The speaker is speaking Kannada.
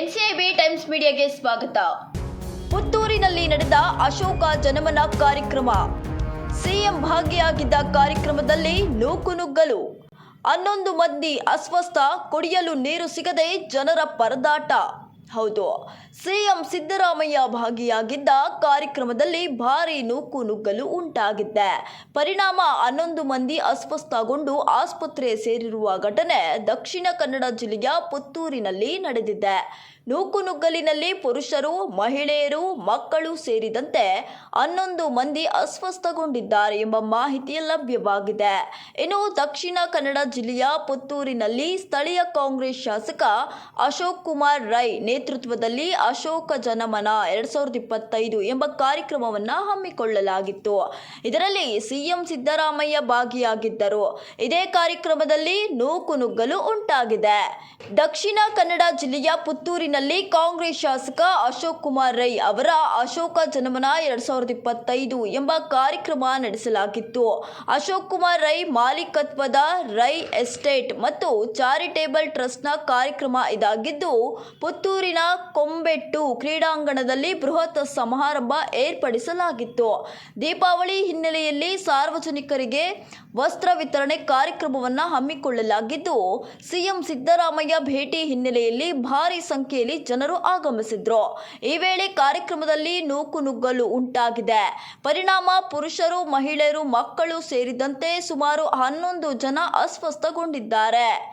ಎನ್ಸಿಐಬಿ ಟೈಮ್ಸ್ ಮೀಡಿಯಾಗೆ ಸ್ವಾಗತ. ಪುತ್ತೂರಿನಲ್ಲಿ ನಡೆದ ಅಶೋಕ ಜನಮನ ಕಾರ್ಯಕ್ರಮ. ಸಿಎಂ ಭಾಗಿಯಾಗಿದ್ದ ಕಾರ್ಯಕ್ರಮದಲ್ಲಿ ನೂಕುನುಗ್ಗಲು ಹನ್ನೊಂದು ಮಂದಿ ಅಸ್ವಸ್ಥ ಕುಡಿಯಲು ನೀರು ಸಿಗದೆ ಜನರ ಪರದಾಟ. ಹೌದು. ಸಿಎಂ ಸಿದ್ದರಾಮಯ್ಯ ಭಾಗಿಯಾಗಿದ್ದ ಕಾರ್ಯಕ್ರಮದಲ್ಲಿ ಭಾರಿ ನೂಕು ನುಗ್ಗಲು ಉಂಟಾಗಿದ್ದೆ. ಪರಿಣಾಮ ಹನ್ನೊಂದು ಮಂದಿ ಅಸ್ವಸ್ಥಗೊಂಡು ಆಸ್ಪತ್ರೆ ಸೇರಿರುವ ಘಟನೆ ದಕ್ಷಿಣ ಕನ್ನಡ ಜಿಲ್ಲೆಯ ಪುತ್ತೂರಿನಲ್ಲಿ ನಡೆದಿದೆ. ನೂಕುನುಗ್ಗಲಿನಲ್ಲಿ ಪುರುಷರು, ಮಹಿಳೆಯರು, ಮಕ್ಕಳು ಸೇರಿದಂತೆ ಹನ್ನೊಂದು ಮಂದಿ ಅಸ್ವಸ್ಥಗೊಂಡಿದ್ದಾರೆ ಎಂಬ ಮಾಹಿತಿ ಲಭ್ಯವಾಗಿದೆ. ಇನ್ನು ದಕ್ಷಿಣ ಕನ್ನಡ ಜಿಲ್ಲೆಯ ಪುತ್ತೂರಿನಲ್ಲಿ ಸ್ಥಳೀಯ ಕಾಂಗ್ರೆಸ್ ಶಾಸಕ ಅಶೋಕ್ ಕುಮಾರ್ ರೈ ನೇತೃತ್ವದಲ್ಲಿ ಅಶೋಕ ಜನಮನ ಎರಡ್ ಸಾವಿರದ ಇಪ್ಪತ್ತೈದು ಎಂಬ ಕಾರ್ಯಕ್ರಮವನ್ನು ಹಮ್ಮಿಕೊಳ್ಳಲಾಗಿತ್ತು. ಇದರಲ್ಲಿ ಸಿಎಂ ಸಿದ್ದರಾಮಯ್ಯ ಭಾಗಿಯಾಗಿದ್ದರು. ಇದೇ ಕಾರ್ಯಕ್ರಮದಲ್ಲಿ ನೂಕುನುಗ್ಗಲು ಉಂಟಾಗಿದೆ. ದಕ್ಷಿಣ ಕನ್ನಡ ಜಿಲ್ಲೆಯ ಪುತ್ತೂರಿನಲ್ಲಿ ಕಾಂಗ್ರೆಸ್ ಶಾಸಕ ಅಶೋಕ್ ಕುಮಾರ್ ರೈ ಅವರ ಅಶೋಕ ಜನಮನ ಎರಡ್ ಸಾವಿರದ ಇಪ್ಪತ್ತೈದು ಎಂಬ ಕಾರ್ಯಕ್ರಮ ನಡೆಸಲಾಗಿತ್ತು. ಅಶೋಕ್ ಕುಮಾರ್ ರೈ ಮಾಲೀಕತ್ವದ ರೈ ಎಸ್ಟೇಟ್ ಮತ್ತು ಚಾರಿಟೇಬಲ್ ಟ್ರಸ್ಟ್ನ ಕಾರ್ಯಕ್ರಮ ಇದಾಗಿದ್ದು, ಪುತ್ತೂರಿನ ಕೊಂಬೆಟ್ಟು ಕ್ರೀಡಾಂಗಣದಲ್ಲಿ ಬೃಹತ್ ಸಮಾರಂಭ ಏರ್ಪಡಿಸಲಾಗಿತ್ತು. ದೀಪಾವಳಿ ಹಿನ್ನೆಲೆಯಲ್ಲಿ ಸಾರ್ವಜನಿಕರಿಗೆ ವಸ್ತ್ರ ವಿತರಣೆ ಕಾರ್ಯಕ್ರಮವನ್ನು ಹಮ್ಮಿಕೊಳ್ಳಲಾಗಿದ್ದು, ಸಿಎಂ ಸಿದ್ದರಾಮಯ್ಯ ಭೇಟಿ ಹಿನ್ನೆಲೆಯಲ್ಲಿ ಭಾರಿ ಸಂಖ್ಯೆಯಲ್ಲಿ ಜನರು ಆಗಮಿಸಿದ್ರು. ಈ ವೇಳೆ ಕಾರ್ಯಕ್ರಮದಲ್ಲಿ ನೂಕುನುಗ್ಗಲು ಉಂಟಾಗಿದೆ. ಪರಿಣಾಮ ಪುರುಷರು, ಮಹಿಳೆಯರು, ಮಕ್ಕಳು ಸೇರಿದಂತೆ ಸುಮಾರು ಹನ್ನೊಂದು ಜನ ಅಸ್ವಸ್ಥಗೊಂಡಿದ್ದಾರೆ.